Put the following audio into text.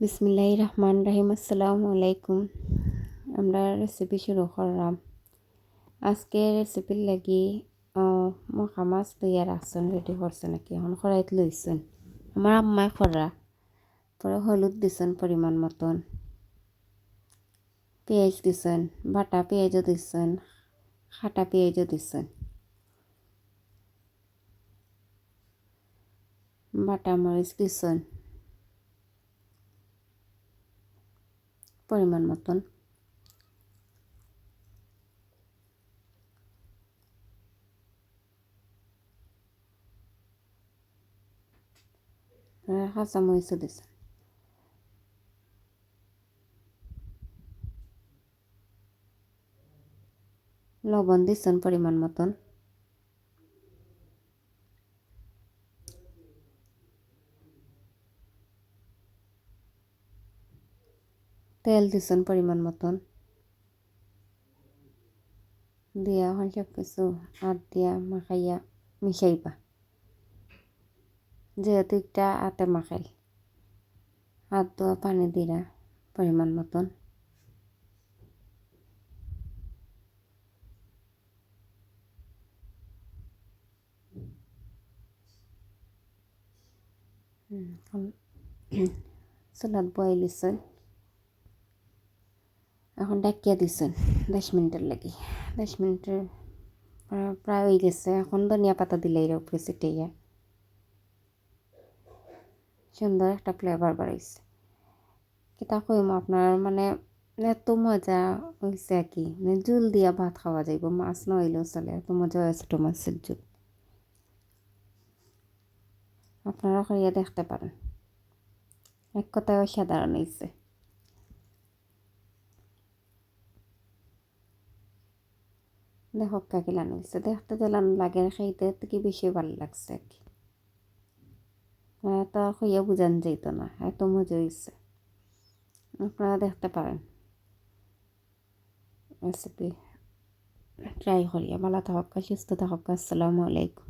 বিসমিল্লাহ রহমান রাহিম আসসালামু আলাইকুম আমরা রেসিপি শুরু করলাম আজকে রেসিপির লাগি মখা মাছ লইয়া রাখছেন রেডি করছে নাকি এখন খরাইত লইছেন আমার আম্মাই খরা পরে হলুদ দিছেন পরিমাণ মতন পেঁয়াজ দিছেন বাটা পেঁয়াজও দিছেন খাটা পেঁয়াজও দিছেন বাটা মরিচ দিছেন পরিমাণ মতন কাঁচামরিচও দিছেন লবণ দিচ্ছেন পরিমাণ মতন তেল দিচ্ছেন পরিমাণ মতন। দিয়া এখন সব কিছু? হাত দিয়া মাখাইয়া মিশাইবা যেহেতু একটা হাতে মাখাই। হাত ধোয়া পানি দিরা পরিমাণ মতন। চুলাত বইল দিছেন এখন ডাকিয়া দিছেন দশ মিনিটের লাগি। দশ মিনিটের প্রায় হয়ে গেছে এখন ধনিয়া পাতা দিলে উপরে ছিটাইয়া সুন্দর একটা ফ্লেভার বাড়াইছে কিতা কইম আপনার মানে এত মজা আর কি। মানে জুল দিয়া ভাত খাওয়া যাইব মাছ নহইলেও চলে এত মজা হয়েছে ছোটো মাছের জুল। আপনারা খাইয়া দেখতে পারেন। এক কথায় অসাধারণ হয়েছে দেখো কাকিলান হয়েছে দেখতে দিলাম লাগে সেইটা কি বেশি ভালো লাগছে আর কি। তো হইয়া বুঝান যেত না, এত মজা হয়েছে আপনারা দেখতে পারেন। রেসিপি ট্রাই করিয়া ভালো থাকা সুস্থ থাকা আসসালামু আলাইকুম।